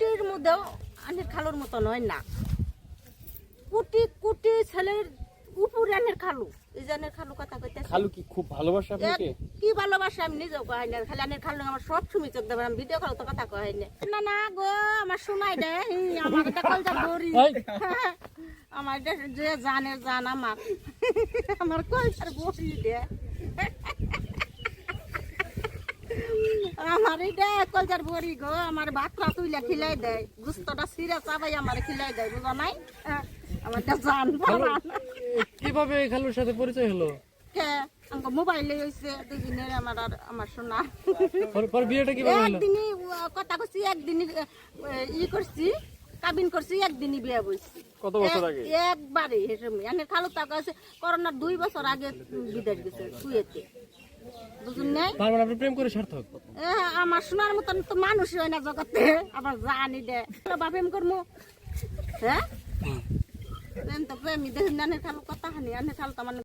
কুটির মধ্যেও আনের খালুর মতো নয় না। কুটি কুটি ছেলের উপরে আনের খালু। এই যে আনের খালু কথা কইতে খালু কি খুব ভালোবাসে আপনাকে? কি ভালোবাসা আমি নিজেও কই না খালি আনের খালু আমার সব সময় চোখ দেবেন আমি ভিডিও কল তো কথা কই না না না গো আমার শোনাই দে আমার এটা কলজা গরি আমার এটা যে জানে জান আমার। আমার কলজার গরি দে। আমার এটা কলজার বড়ি গো? আমার বাতরা তুইলা খিলাই দেয় গুস্তটা সিরা চাবাই আমার খিলাই দেয় বুঝা নাই? হ্যাঁ, আমার এটা জান। কীভাবে এই খালুর সাথে পরিচয় হলো? কে? আমাকে মোবাইলে হইছে দুদিনের আমার আর আমার শোনা পরে পরে বিয়েটা কীভাবে হলো? একদিনই কথা কইছি একদিনই ই করছি কাবিন করছি একদিনই বিয়ে বইছি। কত বছর আগে? একবারে খালু তাকে আছে করোনার দুই বছর আগে বিদেশ গেছে কুয়েতে। বুঝুন নাই? তার মানে আপনি প্রেম করে সার্থক। আমার শোনার মতন তো মানুষই হয় না জগতে। আবার জানি দে। বাপেম করমু? হ্যাঁ? প্রেম তো প্রেমী আনে খালু কথা হানি আনে খালু তো